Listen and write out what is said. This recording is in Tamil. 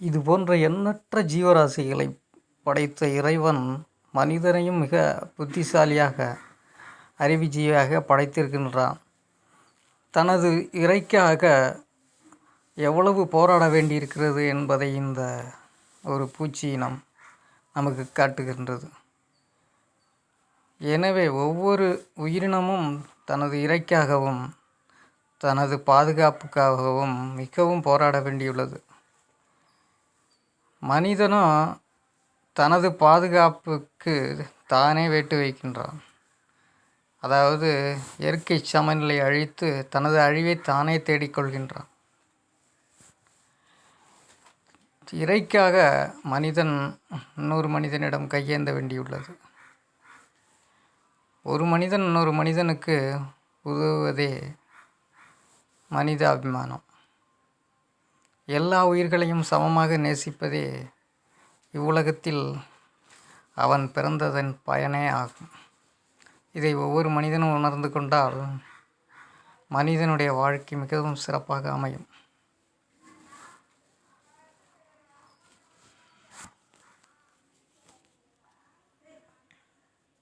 இது போன்ற எண்ணற்ற ஜீவராசிகளை படைத்த இறைவன் மனிதனையும் மிக புத்திசாலியாக அறிவுஜீவியாக படைத்திருக்கின்றான். தனது இறைக்காக எவ்வளவு போராட வேண்டியிருக்கிறது என்பதை இந்த ஒரு பூச்சியினம் நமக்கு காட்டுகின்றது. எனவே ஒவ்வொரு உயிரினமும் தனது இறைக்காகவும் தனது பாதுகாப்புக்காகவும் மிகவும் போராட வேண்டியுள்ளது. மனிதனும் தனது பாதுகாப்புக்கு தானே வேட்டு வைக்கின்றான். அதாவது இயற்கை சமநிலை அழித்து தனது அழிவை தானே தேடிக்கொள்கின்றான் இறைக்காக மனிதன் இன்னொரு மனிதனிடம் கையேந்த வேண்டியுள்ளது. ஒரு மனிதன் இன்னொரு மனிதனுக்கு உதவுவதே மனித அபிமானம். எல்லா உயிர்களையும் சமமாக நேசிப்பதே இவ்வுலகத்தில் அவன் பிறந்ததன் பயனே ஆகும். இதை ஒவ்வொரு மனிதனும் உணர்ந்து கொண்டால் மனிதனுடைய வாழ்க்கை மிகவும் சிறப்பாக அமையும்.